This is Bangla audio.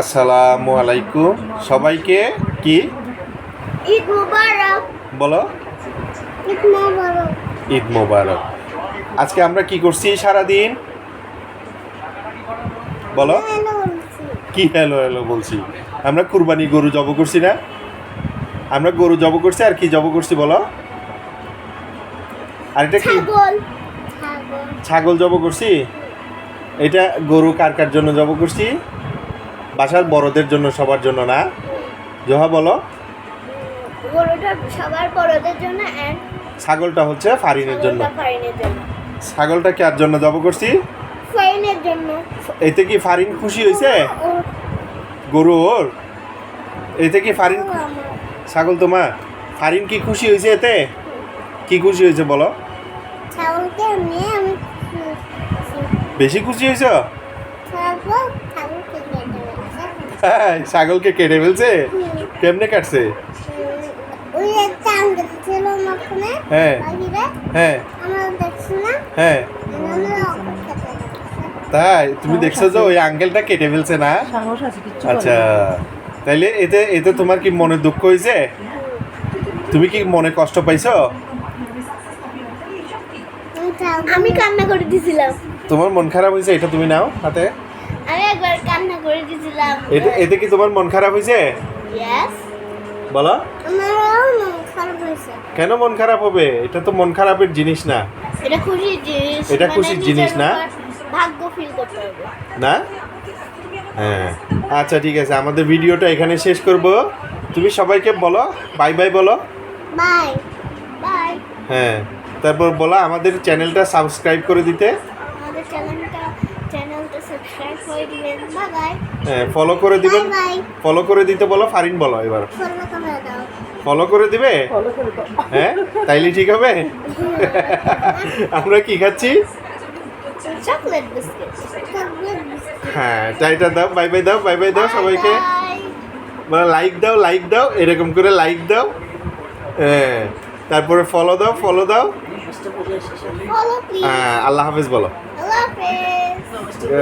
আসসালামু আলাইকুম। সবাইকে কি? ঈদ মুবারক। বলো। ঈদ মুবারক। ঈদ মোবারক। আজকে আমরা কি করছি সারাদিন? বলো। কি হ্যালো হ্যালো বলছি? আমরা কুরবানি গরু জব করছি না? আমরা গরু জব করছি আর কি জব করছি বলো। আর এটা কি? ছাগল জব করছি? এটা গরু কার কার জন্য জব করছি? বাসার বড়দের জন্য সবার জন্য না? জহা বলো। গরুটা সবার বড়দের জন্য অ্যান্ড ছাগলটা হচ্ছে ফারিনের জন্য। ছাগলটা কার জন্য জব করছি? জন্য। এতে কি ফারিন খুশি হয়েছে গরু ওর? এতে কি ফারিন ছাগল তোমার? ফারিন কি খুশি হয়েছে এতে? কি খুশি হয়েছে বলো? ছাগলকে নিয়ে বেশি খুশি হয়েছ? ছাগলকে কেটে ফেলছে। হ্যাঁ, ছাগলকে কেটে ফেলছে? কেমনে কাটছে? হ্যাঁ হ্যাঁ। আমরা দেখছি না হ্যাঁ। তাই তুমি দেখছ যে ওই আঙ্কেলটা কেটে ফেলছে না? সাহস আছে কিচ্ছু আচ্ছা তাইলে এতে এতে তোমার কি মনে দুঃখ হয়েছে? তুমি কি মনে কষ্ট পাইছো? আমি কান্না করে দিছিলাম। তোমার মন খারাপ হয়েছে? এটা তুমি নাও হাতে। আমি একবার কান্না করে দিছিলাম এতে এতে কি তোমার মন খারাপ হয়েছে? ইয়েস বলো। মন কেন মন খারাপ হবে? এটা তো মন খারাপের জিনিস না। এটা খুশির জিনিস এটা মানে খুশির জিনিস না? ভাগ্য ফিল করতে হবে। না? হ্যাঁ। আচ্ছা ঠিক আছে। আমাদের ভিডিওটা এখানে শেষ করব। তুমি সবাইকে বলো। বাই বাই বলো। বাই বাই হ্যাঁ। তারপর বলো আমাদের চ্যানেলটা সাবস্ক্রাইব করে দিতে। সাবস্ক্রাইব করে দিবেন। বাই হ্যাঁ ফলো করে দিবেন। ফলো করে দিতে বলো ফারিন বলো এবার। ফলো করে দাও। ফলো করে দিবে? ফলো করে দাও। হ্যাঁ তাইলে ঠিক হবে? আমরা কি খাচ্ছি? চকলেট বিস্কিট হ্যাঁ চাইটা দাও বাই বাই দাও বাই বাই দাও সবাইকে। মানে লাইক দাও লাইক দাও এরকম করে লাইক দাও। হ্যাঁ তারপরে ফলো দাও ফলো দাও। হ্যাঁ আল্লাহ হাফেজ বলো। আল্লাহ হাফেজ। হ্যাঁ।